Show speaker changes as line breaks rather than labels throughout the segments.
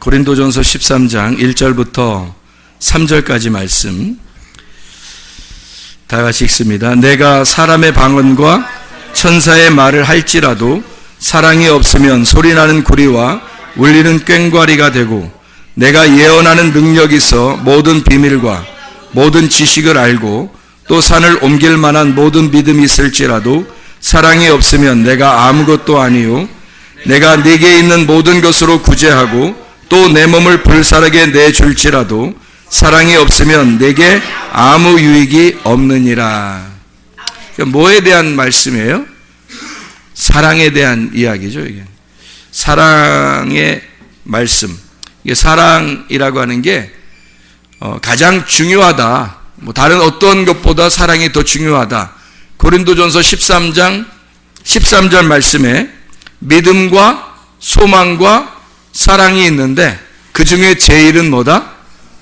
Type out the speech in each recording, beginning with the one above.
고린도전서 13장 1절부터 3절까지 말씀 다 같이 읽습니다. 내가 사람의 방언과 천사의 말을 할지라도 사랑이 없으면 소리나는 구리와 울리는 꽹과리가 되고 내가 예언하는 능력이 있어 모든 비밀과 모든 지식을 알고 또 산을 옮길 만한 모든 믿음이 있을지라도 사랑이 없으면 내가 아무것도 아니요 내가 네게 있는 모든 것으로 구제하고 또 내 몸을 불사르게 내줄지라도 사랑이 없으면 내게 아무 유익이 없느니라. 뭐에 대한 말씀이에요? 사랑에 대한 이야기죠, 이게. 사랑의 말씀. 이게 사랑이라고 하는 게 어, 가장 중요하다. 뭐 다른 어떤 것보다 사랑이 더 중요하다. 고린도전서 13장 13절 말씀에 믿음과 소망과 사랑이 있는데 그 중에 제일은 뭐다?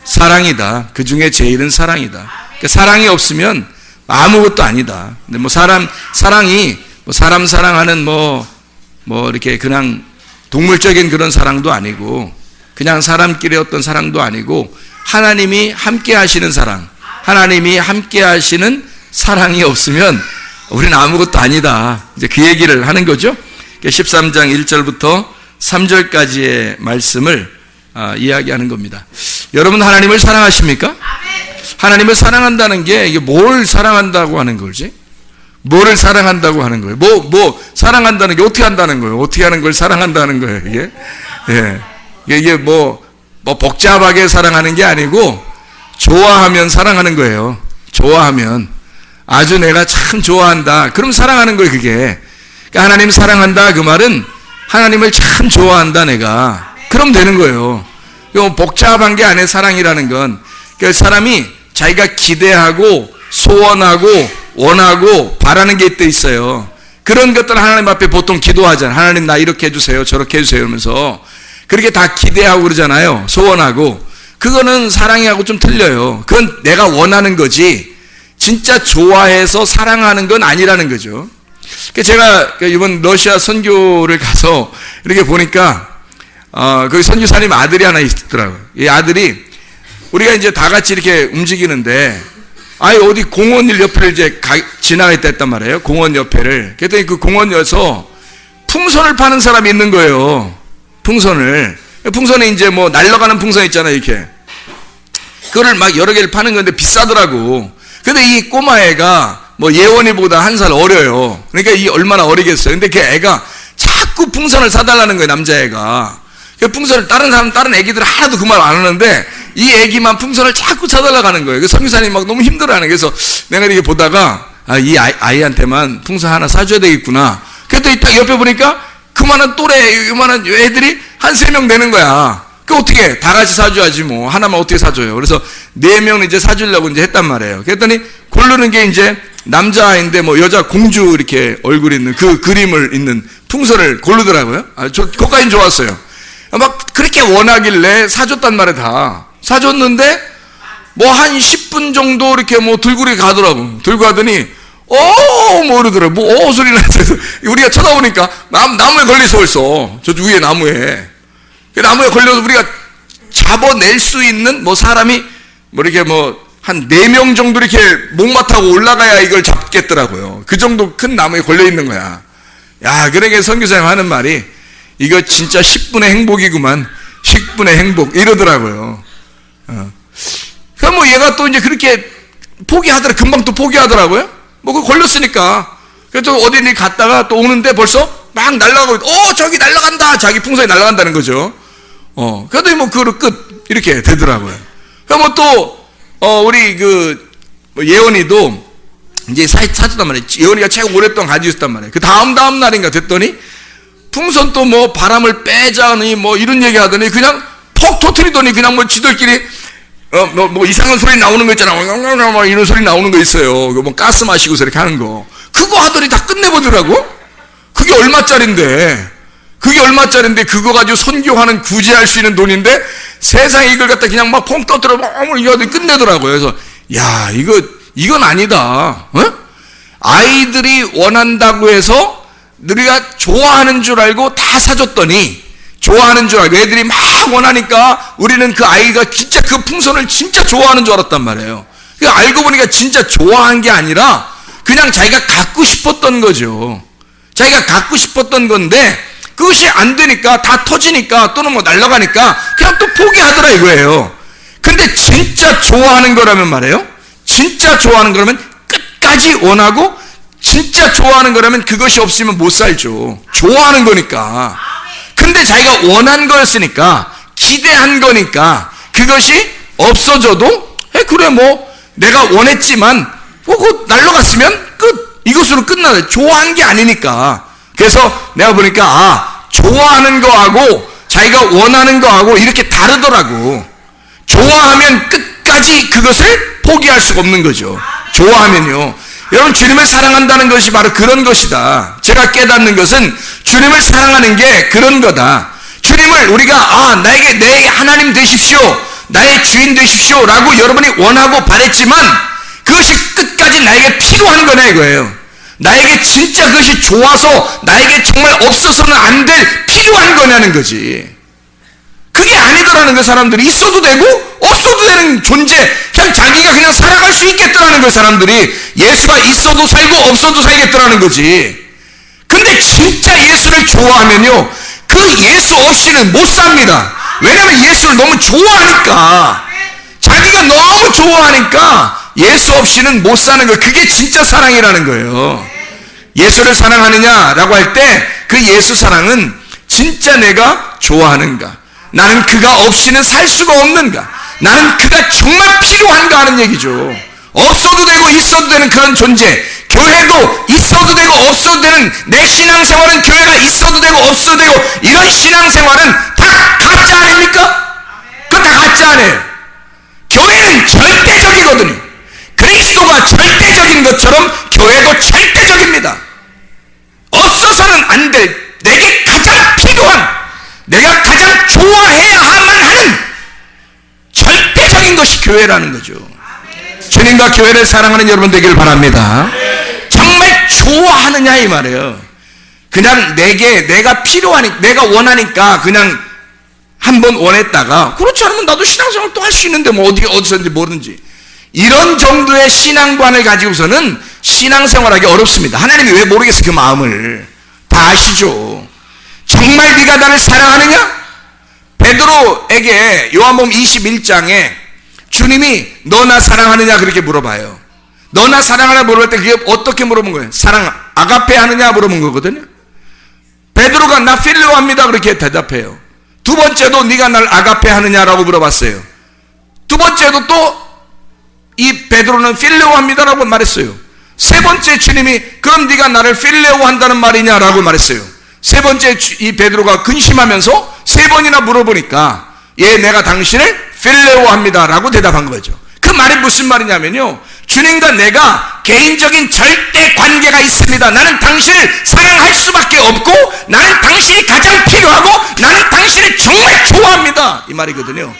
사랑이다. 그 중에 제일은 사랑이다. 그러니까 사랑이 없으면 아무것도 아니다. 근데 뭐 사람 사랑이 뭐 사람 사랑하는 뭐뭐 이렇게 그냥 동물적인 그런 사랑도 아니고 그냥 사람끼리 어떤 사랑도 아니고 하나님이 함께 하시는 사랑, 하나님이 함께 하시는 사랑이 없으면 우리는 아무것도 아니다. 이제 그 얘기를 하는 거죠. 13장 1절부터 3절까지의 말씀을 아, 이야기하는 겁니다. 여러분 하나님을 사랑하십니까? 하나님을 사랑한다는 게 이게 뭘 사랑한다고 하는 거지? 뭐를 사랑한다고 하는 거예요? 뭐, 뭐, 사랑한다는 게 어떻게 한다는 거예요? 어떻게 하는 걸 사랑한다는 거예요, 이게? 예. 이게, 이게 뭐, 뭐, 복잡하게 사랑하는 게 아니고, 좋아하면 사랑하는 거예요. 좋아하면. 아주 내가 참 좋아한다. 그럼 사랑하는 거예요, 그게. 그러니까 하나님 사랑한다. 그 말은 하나님을 참 좋아한다, 내가. 그럼 되는 거예요. 이거 복잡한 게 아니에요, 사랑이라는 건. 그 사람이 자기가 기대하고, 소원하고, 원하고 바라는 게 있어요. 그런 것들 하나님 앞에 보통 기도하잖아요. 하나님 나 이렇게 해주세요. 저렇게 해주세요. 이러면서. 그렇게 다 기대하고 그러잖아요. 소원하고. 그거는 사랑하고 좀 틀려요. 그건 내가 원하는 거지. 진짜 좋아해서 사랑하는 건 아니라는 거죠. 제가 이번 러시아 선교를 가서 이렇게 보니까, 어, 거기 선교사님 아들이 하나 있더라고요. 이 아들이 우리가 이제 다 같이 이렇게 움직이는데, 아니 어디 공원 옆에를 이제 가, 지나가겠다 했단 말이에요. 공원 옆에를. 그랬더니 그 공원에서 풍선을 파는 사람이 있는 거예요. 풍선을. 풍선에 이제 뭐 날아가는 풍선 있잖아요, 이렇게. 그거를 막 여러 개를 파는 건데 비싸더라고. 근데 이 꼬마애가 뭐 예원이보다 한 살 어려요. 그러니까 이 얼마나 어리겠어요. 근데 그 애가 자꾸 풍선을 사달라는 거예요, 남자애가. 그 풍선을 다른 사람, 다른 애기들 하나도 그 말 안 하는데 이 애기만 풍선을 자꾸 사달라고 하는 거예요. 그 성교사님 막 너무 힘들어하는 거예요. 그래서 내가 이렇게 보다가 아, 이 아이, 아이 한테만 풍선 하나 사줘야 되겠구나. 그랬더니 딱 옆에 보니까 그만한 또래, 요만한 애들이 한 세 명 되는 거야. 그 어떻게 다 같이 사줘야지 뭐 하나만 어떻게 사줘요? 그래서 네 명 이제 사주려고 이제 했단 말이에요. 그랬더니 고르는 게 이제 남자인데 뭐 여자 공주 이렇게 얼굴 있는 그 그림을 있는 풍선을 고르더라고요. 아, 저 그까진 좋았어요. 막 그렇게 원하길래 사줬단 말이에요 다. 사줬는데 뭐 한 10분 정도 이렇게 뭐 들고 이렇게 가더라고. 들고 가더니 어, 뭐 이러더라고. 뭐, 어, 소리 나서. 우리가 쳐다보니까 남, 나무에 걸려서 벌써. 저 위에 나무에. 그 나무에 걸려서 우리가 잡아낼 수 있는 뭐 사람이 뭐 이렇게 뭐 한 네 명 정도 이렇게 목마 타고 올라가야 이걸 잡겠더라고요. 그 정도 큰 나무에 걸려 있는 거야. 야, 그러니까 선교사님 하는 말이 이거 진짜 10분의 행복이구만. 10분의 행복. 이러더라고요. 어. 그럼 뭐 얘가 또 이제 그렇게 포기하더라. 금방 또 포기하더라고요. 뭐 그거 걸렸으니까. 그래서 어디 갔다가 또 오는데 벌써 막 날아가고, 어, 저기 날아간다. 자기 풍선이 날아간다는 거죠. 어. 그래도 뭐 그거로 끝. 이렇게 되더라고요. 그럼 뭐 또, 어, 우리 그, 뭐 예원이도 이제 사, 사줬단 말이에요. 예원이가 최고 오랫동안 가지고 있었단 말이에요. 그 다음 다음 날인가 됐더니 풍선 또 뭐 바람을 빼자니 뭐 이런 얘기 하더니 그냥 퍽 터트리더니 그냥 뭐 지들끼리 어, 뭐, 뭐 이상한 소리 나오는 거 있잖아. 뭐 이런 소리 나오는 거 있어요. 뭐 가스 마시고서 이렇게 하는 거. 그거 하더니 다 끝내보더라고? 그게 얼마짜린데? 그게 얼마짜린데 그거 가지고 선교하는 구제할 수 있는 돈인데 세상에 이걸 갖다 그냥 막 펑 떠들어 막 이거 끝내더라고요. 그래서 야, 이거, 이건 아니다. 어? 아이들이 원한다고 해서 우리가 좋아하는 줄 알고 다 사줬더니 좋아하는 줄 알고 애들이 막 원하니까 우리는 그 아이가 진짜 그 풍선을 진짜 좋아하는 줄 알았단 말이에요. 그 알고 보니까 진짜 좋아한 게 아니라 그냥 자기가 갖고 싶었던 거죠. 자기가 갖고 싶었던 건데 그것이 안 되니까 다 터지니까 또는 뭐 날아가니까 그냥 또 포기하더라 이거예요. 근데 진짜 좋아하는 거라면 말이에요. 진짜 좋아하는 거라면 끝까지 원하고 진짜 좋아하는 거라면 그것이 없으면 못 살죠. 좋아하는 거니까. 근데 자기가 원한 거였으니까 기대한 거니까 그것이 없어져도 에 그래 뭐 내가 원했지만 뭐 그거 날라갔으면 끝 이것으로 끝나네 좋아한 게 아니니까 그래서 내가 보니까 아 좋아하는 거하고 자기가 원하는 거하고 이렇게 다르더라고. 좋아하면 끝까지 그것을 포기할 수가 없는 거죠. 좋아하면요. 여러분 주님을 사랑한다는 것이 바로 그런 것이다. 제가 깨닫는 것은 주님을 사랑하는 게 그런 거다. 주님을 우리가 아 나에게 내 하나님 되십시오. 나의 주인 되십시오라고 여러분이 원하고 바랬지만 그것이 끝까지 나에게 필요한 거냐 이거예요. 나에게 진짜 그것이 좋아서 나에게 정말 없어서는 안 될 필요한 거냐는 거지. 그게 아니더라는 거 사람들이 있어도 되고 없어도 되는 존재 그냥 자기가 그냥 살아갈 수 있겠더라는 거 사람들이 예수가 있어도 살고 없어도 살겠더라는 거지. 근데 진짜 예수를 좋아하면요 그 예수 없이는 못 삽니다. 왜냐면 예수를 너무 좋아하니까 자기가 너무 좋아하니까 예수 없이는 못 사는 거예요. 그게 진짜 사랑이라는 거예요. 예수를 사랑하느냐라고 할 때 그 예수 사랑은 진짜 내가 좋아하는가? 나는 그가 없이는 살 수가 없는가? 나는 그가 정말 필요한가 하는 얘기죠. 없어도 되고 있어도 되는 그런 존재. 교회도 있어도 되고 없어도 되는 내 신앙생활은 교회가 있어도 되고 없어도 되고 이런 신앙생활은 다 가짜 아닙니까? 그거 다 가짜 아니에요. 교회는 절대적이거든요. 그리스도가 절대적인 것처럼 교회도 절대적입니다. 없어서는 안 될, 내게 가장 필요한, 내가 가장 좋아해야만 하는 절대적인 것이 교회라는 거죠. 주님과 교회를 사랑하는 여러분 되길 바랍니다. 정말 좋아하느냐 이 말이에요. 그냥 내게 내가 필요하니 내가 원하니까 그냥 한번 원했다가 그렇지 않으면 나도 신앙생활 또 할 수 있는데 뭐 어디 어디서든지 뭐든지 이런 정도의 신앙관을 가지고서는 신앙생활하기 어렵습니다. 하나님이 왜 모르겠어 그 마음을 다 아시죠. 정말 네가 나를 사랑하느냐? 베드로에게 요한복음 21장에 주님이 너나 사랑하느냐 그렇게 물어봐요. 너나 사랑하냐 물어볼 때 그게 어떻게 물어본 거예요? 사랑 아가페 하느냐 물어본 거거든요. 베드로가 나 필레오 합니다 그렇게 대답해요. 두 번째도 네가 날 아가페 하느냐라고 물어봤어요. 두 번째도 또 이 베드로는 필레오 합니다라고 말했어요. 세 번째 주님이 그럼 네가 나를 필레오 한다는 말이냐라고 말했어요. 세 번째 주- 이 베드로가 근심하면서 세 번이나 물어보니까 예 내가 당신을 필레오 합니다라고 대답한 거죠. 그 말이 무슨 말이냐면요. 주님과 내가 개인적인 절대 관계가 있습니다. 나는 당신을 사랑할 수밖에 없고 나는 당신이 가장 필요하고 나는 당신을 정말 좋아합니다. 이 말이거든요.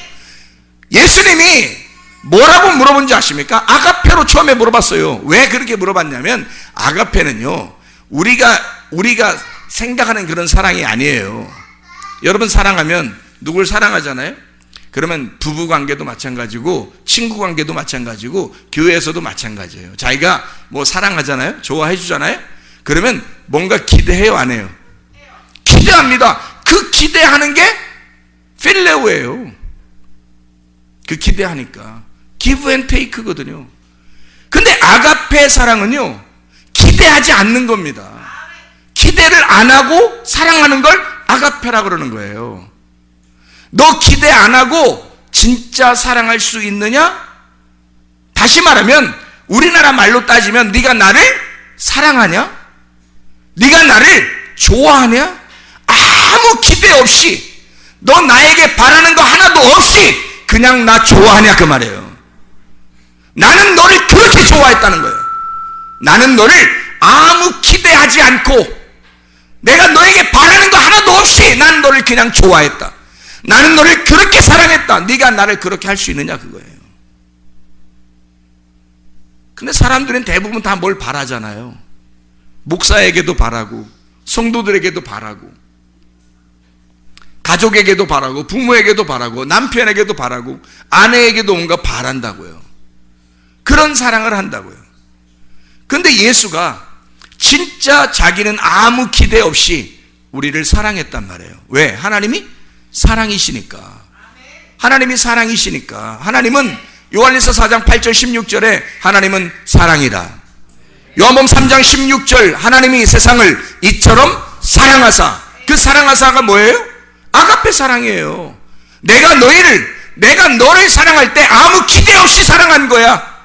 예수님이 뭐라고 물어본지 아십니까? 아가페로 처음에 물어봤어요. 왜 그렇게 물어봤냐면 아가페는요. 우리가 우리가 생각하는 그런 사랑이 아니에요. 여러분 사랑하면 누굴 사랑하잖아요? 그러면 부부 관계도 마찬가지고 친구 관계도 마찬가지고 교회에서도 마찬가지예요. 자기가 뭐 사랑하잖아요. 좋아해 주잖아요. 그러면 뭔가 기대해요, 안 해요? 기대합니다. 그 기대하는 게 필레오예요. 그 기대하니까 give and take거든요. 근데 아가페 사랑은요. 기대하지 않는 겁니다. 기대를 안 하고 사랑하는 걸 아가페라 그러는 거예요. 너 기대 안 하고 진짜 사랑할 수 있느냐? 다시 말하면 우리나라 말로 따지면 네가 나를 사랑하냐? 네가 나를 좋아하냐? 아무 기대 없이 너 나에게 바라는 거 하나도 없이 그냥 나 좋아하냐 그 말이에요. 나는 너를 그렇게 좋아했다는 거예요. 나는 너를 아무 기대하지 않고 내가 너에게 바라는 거 하나도 없이 난 너를 그냥 좋아했다. 나는 너를 그렇게 사랑했다. 네가 나를 그렇게 할 수 있느냐 그거예요. 근데 사람들은 대부분 다 뭘 바라잖아요. 목사에게도 바라고 성도들에게도 바라고 가족에게도 바라고 부모에게도 바라고 남편에게도 바라고 아내에게도 뭔가 바란다고요. 그런 사랑을 한다고요. 근데 예수가 진짜 자기는 아무 기대 없이 우리를 사랑했단 말이에요. 왜? 하나님이 사랑이시니까. 하나님이 사랑이시니까. 하나님은 요한일서 4장 8절 16절에 하나님은 사랑이다. 요한복음 3장 16절 하나님이 세상을 이처럼 사랑하사 그 사랑하사가 뭐예요? 아가페 사랑이에요. 내가 너희를 내가 너를 사랑할 때 아무 기대 없이 사랑한 거야.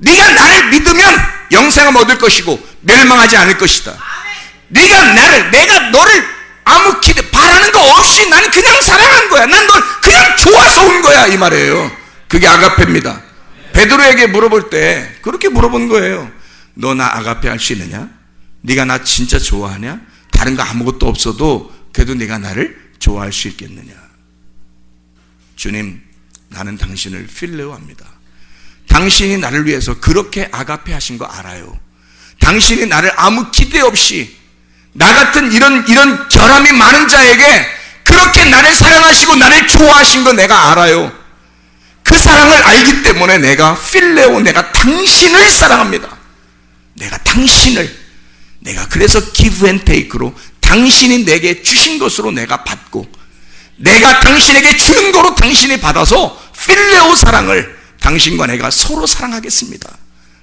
네가 나를 믿으면 영생을 얻을 것이고 멸망하지 않을 것이다. 네가 나를 내가 너를 아무 기대 바라는 거 없이 나는 그냥 사랑한 거야. 난 널 그냥 좋아서 온 거야 이 말이에요. 그게 아가페입니다. 베드로에게 물어볼 때 그렇게 물어본 거예요. 너 나 아가페 할 수 있느냐? 네가 나 진짜 좋아하냐? 다른 거 아무것도 없어도 그래도 네가 나를 좋아할 수 있겠느냐? 주님, 나는 당신을 필레오 합니다. 당신이 나를 위해서 그렇게 아가페 하신 거 알아요. 당신이 나를 아무 기대 없이 나 같은 이런 이런 결함이 많은 자에게 그렇게 나를 사랑하시고 나를 좋아하신 거 내가 알아요. 그 사랑을 알기 때문에 내가 필레오 내가 당신을 사랑합니다. 내가 당신을 내가 그래서 give and take로 당신이 내게 주신 것으로 내가 받고 내가 당신에게 주는 거로 당신이 받아서 필레오 사랑을 당신과 내가 서로 사랑하겠습니다.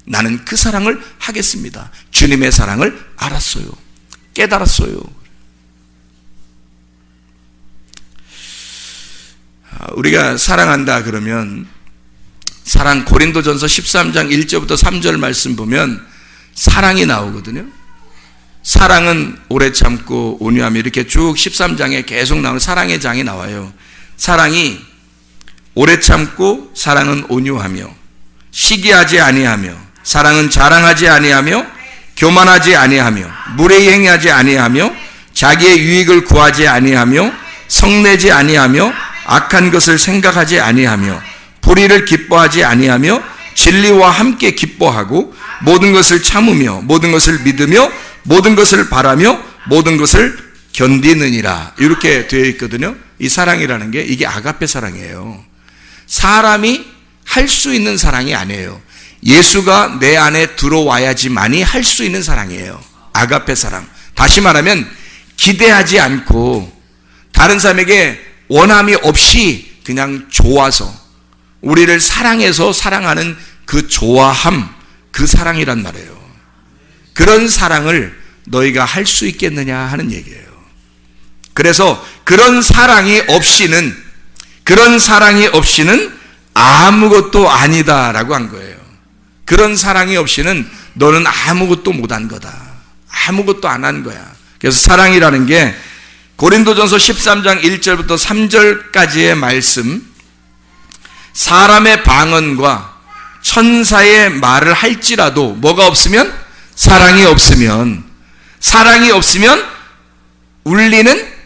나는 그 사랑을 하겠습니다. 주님의 사랑을 알았어요. 깨달았어요. 아, 우리가 사랑한다 그러면 사랑 고린도전서 13장 1절부터 3절 말씀 보면 사랑이 나오거든요. 사랑은 오래 참고 온유하며 이렇게 쭉 13장에 계속 나오는 사랑의 장이 나와요. 사랑이 오래 참고 사랑은 온유하며 시기하지 아니하며 사랑은 자랑하지 아니하며 교만하지 아니하며 무례행하지 아니하며 자기의 유익을 구하지 아니하며 성내지 아니하며 악한 것을 생각하지 아니하며 불의를 기뻐하지 아니하며 진리와 함께 기뻐하고 모든 것을 참으며 모든 것을 믿으며 모든 것을 바라며 모든 것을 견디느니라 이렇게 되어 있거든요. 이 사랑이라는 게 이게 아가페 사랑이에요. 사람이 할 수 있는 사랑이 아니에요. 예수가 내 안에 들어와야지만이 할 수 있는 사랑이에요. 아가페 사랑. 다시 말하면 기대하지 않고 다른 사람에게 원함이 없이 그냥 좋아서 우리를 사랑해서 사랑하는 그 좋아함, 그 사랑이란 말이에요. 그런 사랑을 너희가 할 수 있겠느냐 하는 얘기예요. 그래서 그런 사랑이 없이는 그런 사랑이 없이는 아무것도 아니다라고 한 거예요. 그런 사랑이 없이는 너는 아무것도 못한 거다. 아무것도 안 한 거야. 그래서 사랑이라는 게 고린도전서 13장 1절부터 3절까지의 말씀 사람의 방언과 천사의 말을 할지라도 뭐가 없으면 사랑이 없으면 사랑이 없으면 울리는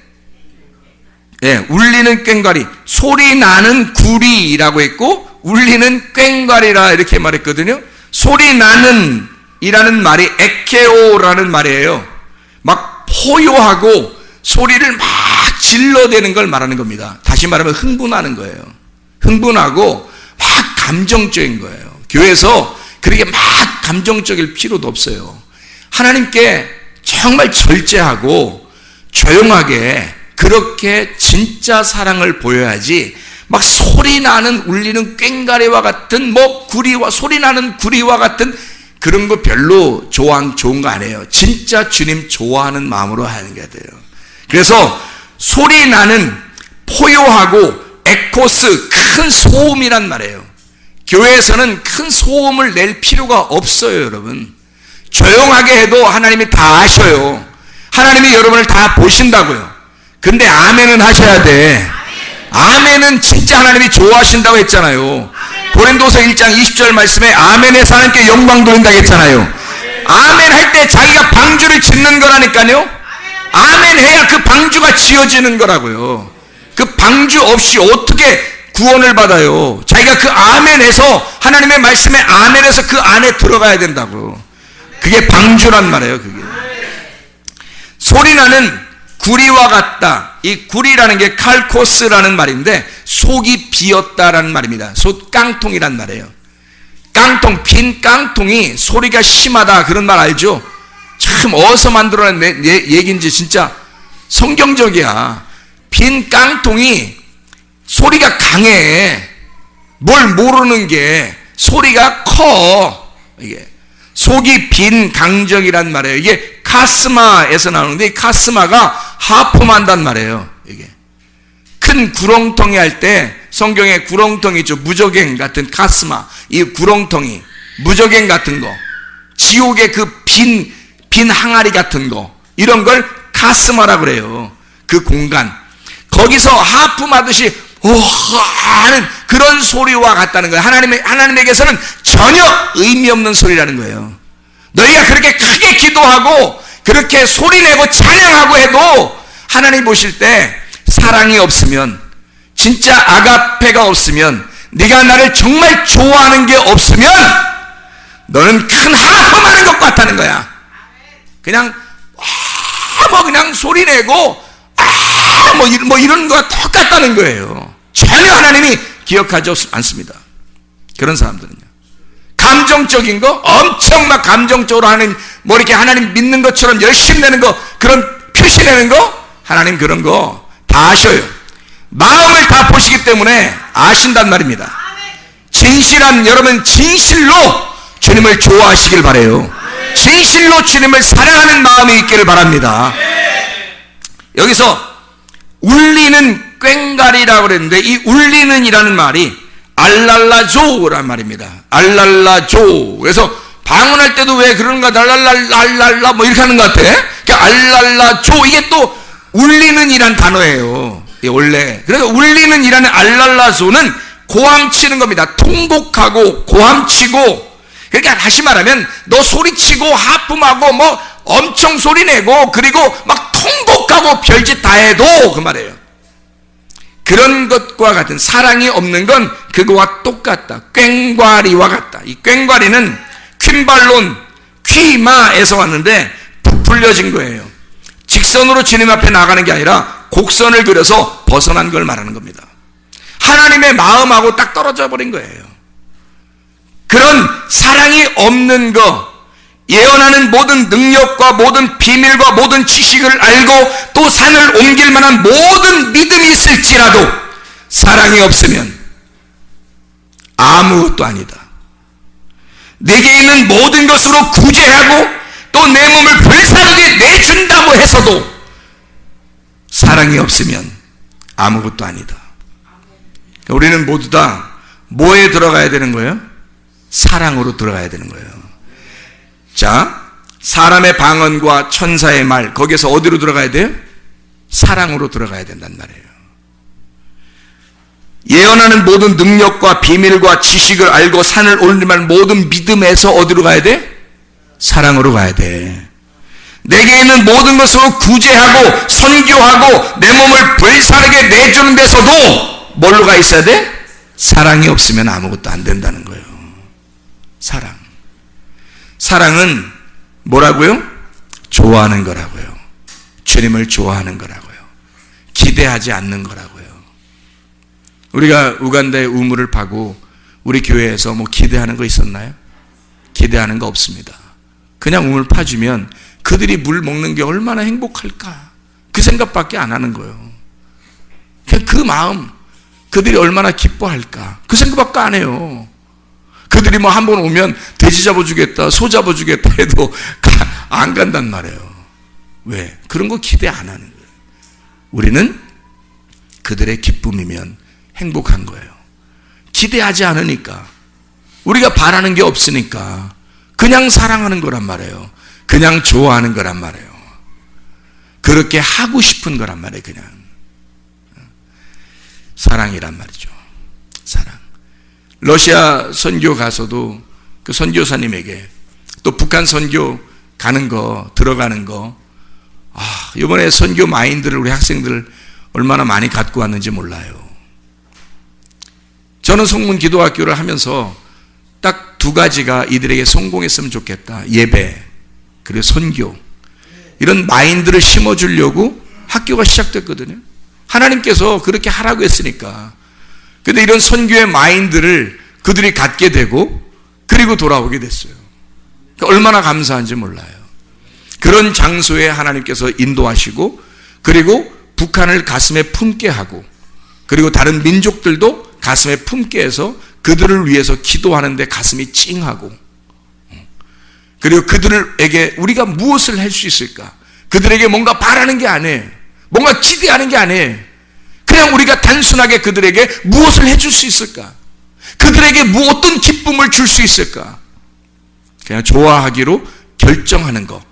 예, 울리는 꽹과리 소리 나는 구리라고 했고 울리는 꽹과리라 이렇게 말했거든요. 소리 나는 이라는 말이 에케오라는 말이에요. 막 포효하고 소리를 막 질러대는 걸 말하는 겁니다. 다시 말하면 흥분하는 거예요. 흥분하고 막 감정적인 거예요. 교회에서 그렇게 막 감정적일 필요도 없어요. 하나님께 정말 절제하고 조용하게 그렇게 진짜 사랑을 보여야지 막 소리 나는 울리는 꽹가리와 같은 뭐 구리와 소리 나는 구리와 같은 그런 거 별로 좋아 좋은 거 아니에요. 진짜 주님 좋아하는 마음으로 하는 게 돼요. 그래서 소리 나는 포효하고 에코스 큰 소음이란 말이에요. 교회에서는 큰 소음을 낼 필요가 없어요, 여러분. 조용하게 해도 하나님이 다 아셔요. 하나님이 여러분을 다 보신다고요. 근데 아멘은 하셔야 돼. 아멘은 진짜 하나님이 좋아하신다고 했잖아요. 고린도서 1장 20절 말씀에 아멘에서 하나님께 영광 돌린다 했잖아요. 아멘 할 때 자기가 방주를 짓는 거라니까요. 아멘 해야 그 방주가 지어지는 거라고요. 그 방주 없이 어떻게 구원을 받아요? 자기가 그 아멘에서 하나님의 말씀에 아멘에서 그 안에 들어가야 된다고. 그게 방주란 말이에요, 그게. 소리 나는 구리와 같다. 이 구리라는 게 칼코스라는 말인데 속이 비었다라는 말입니다. 속 깡통이란 말이에요. 깡통, 빈 깡통이 소리가 심하다 그런 말 알죠? 참 어디서 만들어낸 얘기인지 진짜 성경적이야. 빈 깡통이 소리가 강해. 뭘 모르는 게 소리가 커. 이게 속이 빈 강적이란 말이에요. 이게 카스마에서 나오는데 이 카스마가 하품한단 말이에요. 이게 큰 구렁텅이 할 때 성경에 구렁텅이 있죠. 무적행 같은 카스마. 이 구렁텅이 무적행 같은 거. 지옥의 그 빈 빈 항아리 같은 거. 이런 걸 카스마라 그래요. 그 공간. 거기서 하품하듯이 오 하는 그런 소리와 같다는 거예요. 하나님의 하나님에게서는 전혀 의미 없는 소리라는 거예요. 너희가 그렇게 크게 기도하고 그렇게 소리내고 찬양하고 해도 하나님 보실 때 사랑이 없으면 진짜 아가페가 없으면 네가 나를 정말 좋아하는 게 없으면 너는 큰 하품하는 것 같다는 거야. 그냥 아뭐 그냥 소리내고 아뭐 이런 뭐 이런 거와 똑같다는 거예요. 전혀 하나님이 기억하지 없- 않습니다. 그런 사람들은요. 감정적인 거 엄청 막 감정적으로 하는 뭐 이렇게 하나님 믿는 것처럼 열심히 내는 거 그런 표시 내는 거 하나님 그런 거 다 아셔요. 마음을 다 보시기 때문에 아신단 말입니다. 진실한 여러분 진실로 주님을 좋아하시길 바래요. 진실로 주님을 사랑하는 마음이 있기를 바랍니다. 여기서 울리는 꽹가리라고 그랬는데 이 울리는이라는 말이 알랄라조란 말입니다. 알랄라조. 그래서 방언할 때도 왜 그런가 날랄랄랄랄라 뭐 이렇게 하는 것 같아. 그러니까 알랄라 조 이게 또 울리는 이란 단어예요. 이 원래. 그래서 울리는 이라는 알랄라 조는 고함치는 겁니다. 통곡하고 고함치고 그러니까 다시 말하면 너 소리치고 하품하고 뭐 엄청 소리내고 그리고 막 통곡하고 별짓 다 해도 그 말이에요. 그런 것과 같은 사랑이 없는 건 그거와 똑같다. 꽹과리와 같다. 이 꽹과리는 퀸발론 퀴마에서 왔는데 부풀려진 거예요. 직선으로 주님 앞에 나가는 게 아니라 곡선을 그려서 벗어난 걸 말하는 겁니다. 하나님의 마음하고 딱 떨어져 버린 거예요. 그런 사랑이 없는 거, 예언하는 모든 능력과 모든 비밀과 모든 지식을 알고 또 산을 옮길 만한 모든 믿음이 있을지라도 사랑이 없으면 아무것도 아니다. 내게 있는 모든 것으로 구제하고 또 내 몸을 불사르게 내준다고 해서도 사랑이 없으면 아무것도 아니다. 우리는 모두 다 뭐에 들어가야 되는 거예요? 사랑으로 들어가야 되는 거예요. 자, 사람의 방언과 천사의 말, 거기서 어디로 들어가야 돼요? 사랑으로 들어가야 된단 말이에요. 예언하는 모든 능력과 비밀과 지식을 알고 산을 올리만 모든 믿음에서 어디로 가야 돼? 사랑으로 가야 돼. 내게 있는 모든 것으로 구제하고 선교하고 내 몸을 불사르게 내주는 데서도 뭘로 가 있어야 돼? 사랑이 없으면 아무것도 안 된다는 거예요. 사랑. 사랑은 뭐라고요? 좋아하는 거라고요. 주님을 좋아하는 거라고요. 기대하지 않는 거라고요. 우리가 우간다의 우물을 파고 우리 교회에서 뭐 기대하는 거 있었나요? 기대하는 거 없습니다. 그냥 우물 파주면 그들이 물 먹는 게 얼마나 행복할까? 그 생각밖에 안 하는 거예요. 그냥 그 마음, 그들이 얼마나 기뻐할까? 그 생각밖에 안 해요. 그들이 뭐 한 번 오면 돼지 잡아주겠다, 소 잡아주겠다 해도 가- 안 간단 말이에요. 왜? 그런 거 기대 안 하는 거예요. 우리는 그들의 기쁨이면 행복한 거예요. 기대하지 않으니까. 우리가 바라는 게 없으니까. 그냥 사랑하는 거란 말이에요. 그냥 좋아하는 거란 말이에요. 그렇게 하고 싶은 거란 말이에요, 그냥. 사랑이란 말이죠. 사랑. 러시아 선교 가서도 그 선교사님에게 또 북한 선교 가는 거, 들어가는 거, 아, 이번에 선교 마인드를 우리 학생들 얼마나 많이 갖고 왔는지 몰라요. 저는 성문 기도학교를 하면서 딱 두 가지가 이들에게 성공했으면 좋겠다. 예배, 그리고 선교. 이런 마인드를 심어주려고 학교가 시작됐거든요. 하나님께서 그렇게 하라고 했으니까. 근데 이런 선교의 마인드를 그들이 갖게 되고 그리고 돌아오게 됐어요. 그러니까 얼마나 감사한지 몰라요. 그런 장소에 하나님께서 인도하시고 그리고 북한을 가슴에 품게 하고 그리고 다른 민족들도 가슴에 품게 해서 그들을 위해서 기도하는데 가슴이 찡하고 그리고 그들에게 우리가 무엇을 할 수 있을까? 그들에게 뭔가 바라는 게 아니에요. 뭔가 기대하는 게 아니에요. 그냥 우리가 단순하게 그들에게 무엇을 해줄 수 있을까? 그들에게 무 어떤 기쁨을 줄 수 있을까? 그냥 좋아하기로 결정하는 거,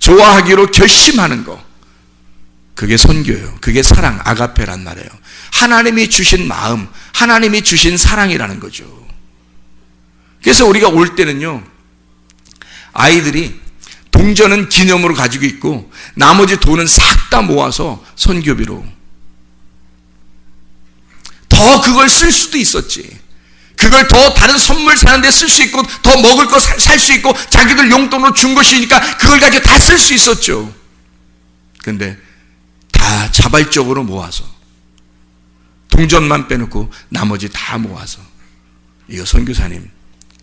좋아하기로 결심하는 거. 그게 선교예요. 그게 사랑, 아가페란 말이에요. 하나님이 주신 마음, 하나님이 주신 사랑이라는 거죠. 그래서 우리가 올 때는요, 아이들이 동전은 기념으로 가지고 있고, 나머지 돈은 싹 다 모아서 선교비로. 더 그걸 쓸 수도 있었지. 그걸 더 다른 선물 사는데 쓸 수 있고, 더 먹을 거 살 수 있고, 자기들 용돈으로 준 것이니까 그걸 가지고 다 쓸 수 있었죠. 근데 다 자발적으로 모아서 동전만 빼놓고 나머지 다 모아서 이거 선교사님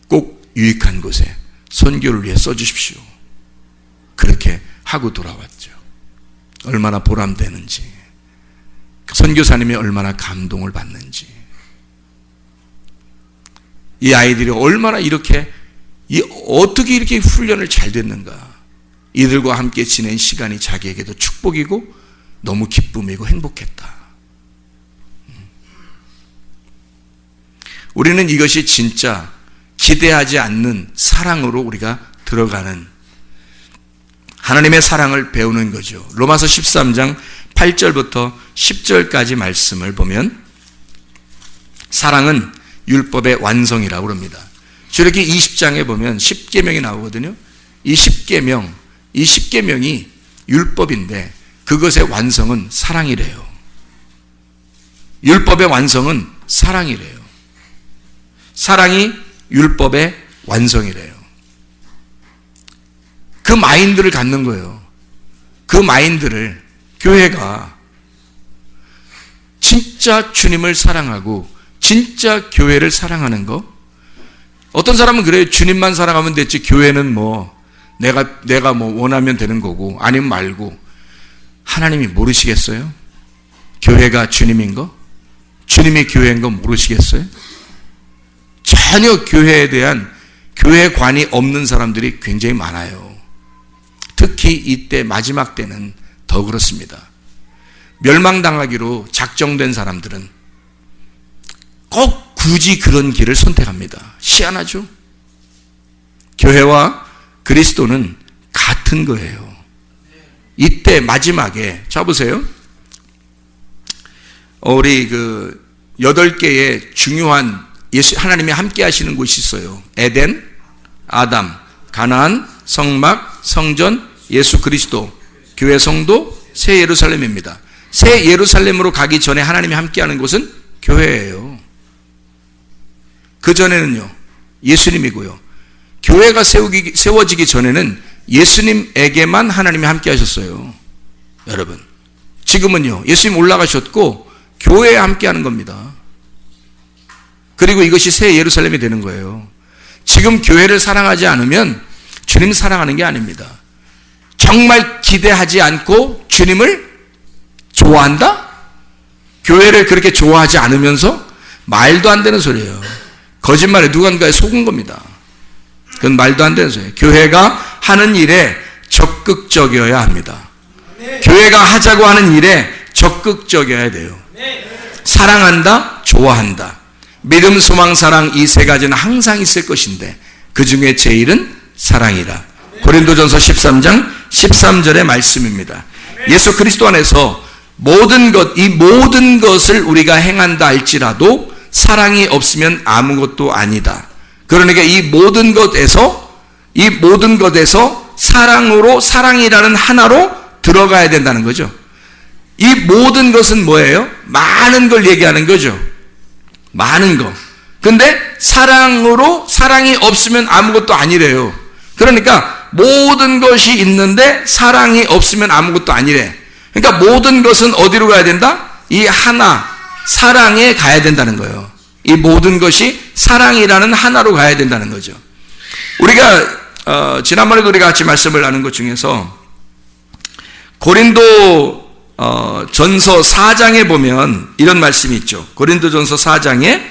꼭 유익한 곳에 선교를 위해 써주십시오. 그렇게 하고 돌아왔죠. 얼마나 보람되는지 선교사님이 얼마나 감동을 받는지 이 아이들이 얼마나 이렇게 이 어떻게 이렇게 훈련을 잘 됐는가 이들과 함께 지낸 시간이 자기에게도 축복이고 너무 기쁨이고 행복했다. 우리는 이것이 진짜 기대하지 않는 사랑으로 우리가 들어가는 하나님의 사랑을 배우는 거죠. 로마서 13장 8절부터 10절까지 말씀을 보면 사랑은 율법의 완성이라고 합니다. 저렇게 20장에 보면 10계명이 나오거든요. 이 10계명, 이 10계명이 율법인데 그것의 완성은 사랑이래요. 율법의 완성은 사랑이래요. 사랑이 율법의 완성이래요. 그 마인드를 갖는 거예요. 그 마인드를 교회가 진짜 주님을 사랑하고 진짜 교회를 사랑하는 거. 어떤 사람은 그래요. 주님만 사랑하면 됐지. 교회는 뭐 내가 내가 뭐 원하면 되는 거고 아니면 말고 하나님이 모르시겠어요? 교회가 주님인 거? 주님이 교회인 거 모르시겠어요? 전혀 교회에 대한 교회관이 없는 사람들이 굉장히 많아요. 특히 이때 마지막 때는 더 그렇습니다. 멸망당하기로 작정된 사람들은 꼭 굳이 그런 길을 선택합니다. 희한하죠? 교회와 그리스도는 같은 거예요. 이때 마지막에 자 보세요. 우리 그 여덟 개의 중요한 예수 하나님이 함께 하시는 곳이 있어요. 에덴, 아담, 가나안, 성막, 성전, 예수 그리스도, 교회 성도, 새 예루살렘입니다. 새 예루살렘으로 가기 전에 하나님이 함께 하는 곳은 교회예요. 그 전에는요 예수님이고요. 교회가 세우기, 세워지기 전에는 예수님에게만 하나님이 함께 하셨어요. 여러분. 지금은요, 예수님 올라가셨고, 교회에 함께 하는 겁니다. 그리고 이것이 새 예루살렘이 되는 거예요. 지금 교회를 사랑하지 않으면 주님 사랑하는 게 아닙니다. 정말 기대하지 않고 주님을 좋아한다? 교회를 그렇게 좋아하지 않으면서 말도 안 되는 소리예요. 거짓말에 누군가에 속은 겁니다. 그건 말도 안 되는 소리예요. 교회가 하는 일에 적극적이어야 합니다. 교회가 하자고 하는 일에 적극적이어야 돼요. 사랑한다, 좋아한다. 믿음, 소망, 사랑 이 세 가지는 항상 있을 것인데 그 중에 제일은 사랑이라. 고린도전서 13장 13절의 말씀입니다. 예수 그리스도 안에서 모든 것, 이 모든 것을 우리가 행한다 할지라도 사랑이 없으면 아무것도 아니다. 그러니까 이 모든 것에서 이 모든 것에서 사랑으로 사랑이라는 하나로 들어가야 된다는 거죠. 이 모든 것은 뭐예요? 많은 걸 얘기하는 거죠. 많은 거. 근데 사랑으로 사랑이 없으면 아무것도 아니래요. 그러니까 모든 것이 있는데 사랑이 없으면 아무것도 아니래. 그러니까 모든 것은 어디로 가야 된다? 이 하나, 사랑에 가야 된다는 거예요. 이 모든 것이 사랑이라는 하나로 가야 된다는 거죠. 우리가 어, 지난번에도 우리가 같이 말씀을 나눈 것 중에서 고린도 어, 전서 4장에 보면 이런 말씀이 있죠. 고린도 전서 4장에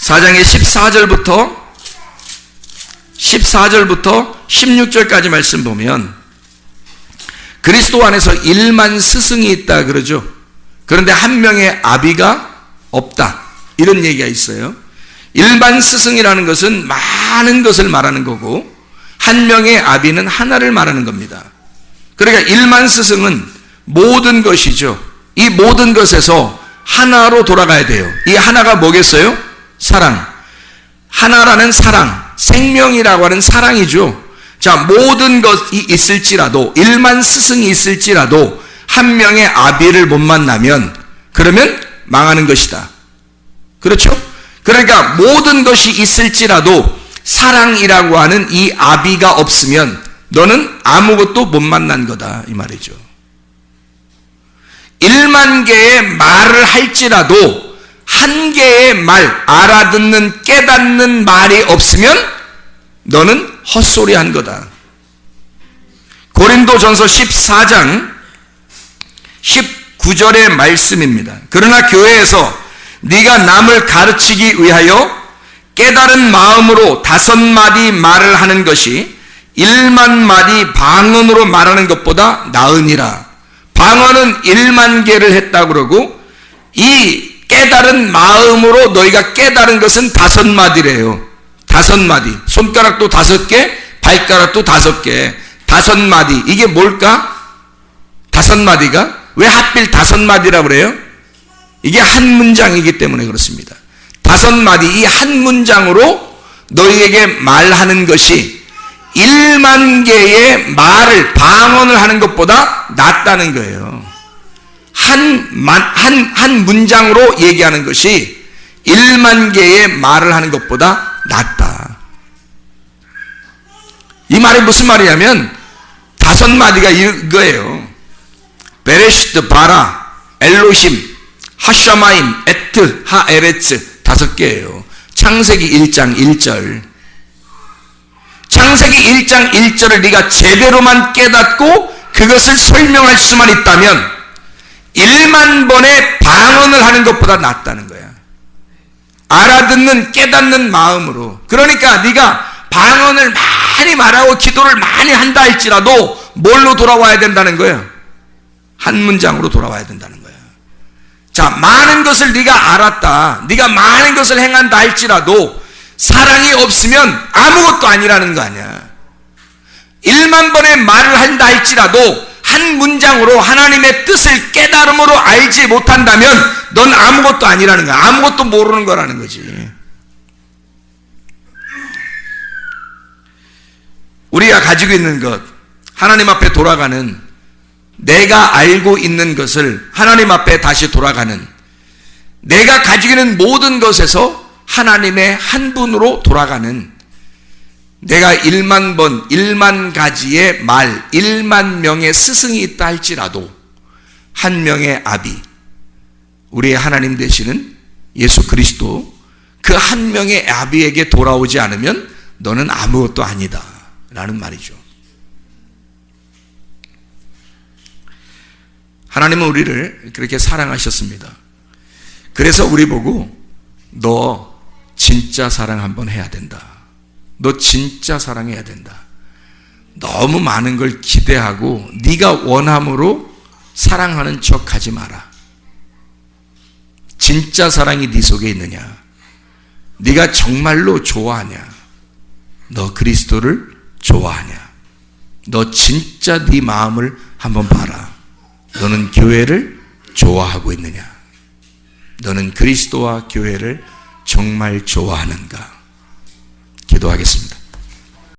4장의 14절부터 14절부터 16절까지 말씀 보면 그리스도 안에서 일만 스승이 있다 그러죠. 그런데 한 명의 아비가 없다. 이런 얘기가 있어요. 일반 스승이라는 것은 많은 것을 말하는 거고 한 명의 아비는 하나를 말하는 겁니다. 그러니까 일만 스승은 모든 것이죠. 이 모든 것에서 하나로 돌아가야 돼요. 이 하나가 뭐겠어요? 사랑. 하나라는 사랑, 생명이라고 하는 사랑이죠. 자, 모든 것이 있을지라도, 일만 스승이 있을지라도, 한 명의 아비를 못 만나면, 그러면 망하는 것이다. 그렇죠? 그러니까 모든 것이 있을지라도, 사랑이라고 하는 이 아비가 없으면, 너는 아무것도 못 만난 거다. 이 말이죠. 1만 개의 말을 할지라도 한 개의 말, 알아듣는, 깨닫는 말이 없으면 너는 헛소리 한 거다. 고린도 전서 14장 19절의 말씀입니다. 그러나 교회에서 네가 남을 가르치기 위하여 깨달은 마음으로 다섯 마디 말을 하는 것이 일만 마디 방언으로 말하는 것보다 나으니라. 방언은 일만 개를 했다 그러고 이 깨달은 마음으로 너희가 깨달은 것은 다섯 마디래요. 다섯 마디. 손가락도 다섯 개, 발가락도 다섯 개. 다섯 마디. 이게 뭘까? 다섯 마디가? 왜 하필 다섯 마디라 그래요? 이게 한 문장이기 때문에 그렇습니다. 다섯 마디, 이 한 문장으로 너희에게 말하는 것이 1만 개의 말을, 방언을 하는 것보다 낫다는 거예요. 한, 만, 한, 한 문장으로 얘기하는 것이 1만 개의 말을 하는 것보다 낫다. 이 말이 무슨 말이냐면, 다섯 마디가 이거예요. 베레시트, 바라, 엘로힘, 하샤마임, 에트, 하에레츠, 다섯 개예요. 창세기 1장 1절. 창세기 1장 1절을 네가 제대로만 깨닫고 그것을 설명할 수만 있다면 1만 번의 방언을 하는 것보다 낫다는 거야. 알아듣는 깨닫는 마음으로. 그러니까 네가 방언을 많이 말하고 기도를 많이 한다 할지라도 뭘로 돌아와야 된다는 거예요? 한 문장으로 돌아와야 된다는 거예요. 자, 많은 것을 네가 알았다. 네가 많은 것을 행한다 할지라도 사랑이 없으면 아무것도 아니라는 거 아니야. 1만 번의 말을 한다 할지라도 한 문장으로 하나님의 뜻을 깨달음으로 알지 못한다면 넌 아무것도 아니라는 거야. 아무것도 모르는 거라는 거지. 우리가 가지고 있는 것, 하나님 앞에 돌아가는 내가 알고 있는 것을 하나님 앞에 다시 돌아가는 내가 가지고 있는 모든 것에서 하나님의 한 분으로 돌아가는 내가 1만 번, 1만 가지의 말, 1만 명의 스승이 있다 할지라도 한 명의 아비, 우리의 하나님 되시는 예수 그리스도 그 한 명의 아비에게 돌아오지 않으면 너는 아무것도 아니다. 라는 말이죠. 하나님은 우리를 그렇게 사랑하셨습니다. 그래서 우리 보고 너 진짜 사랑 한번 해야 된다. 너 진짜 사랑해야 된다. 너무 많은 걸 기대하고 네가 원함으로 사랑하는 척 하지 마라. 진짜 사랑이 네 속에 있느냐? 네가 정말로 좋아하냐? 너 그리스도를 좋아하냐? 너 진짜 네 마음을 한번 봐라. 너는 교회를 좋아하고 있느냐? 너는 그리스도와 교회를 정말 좋아하는가? 기도하겠습니다.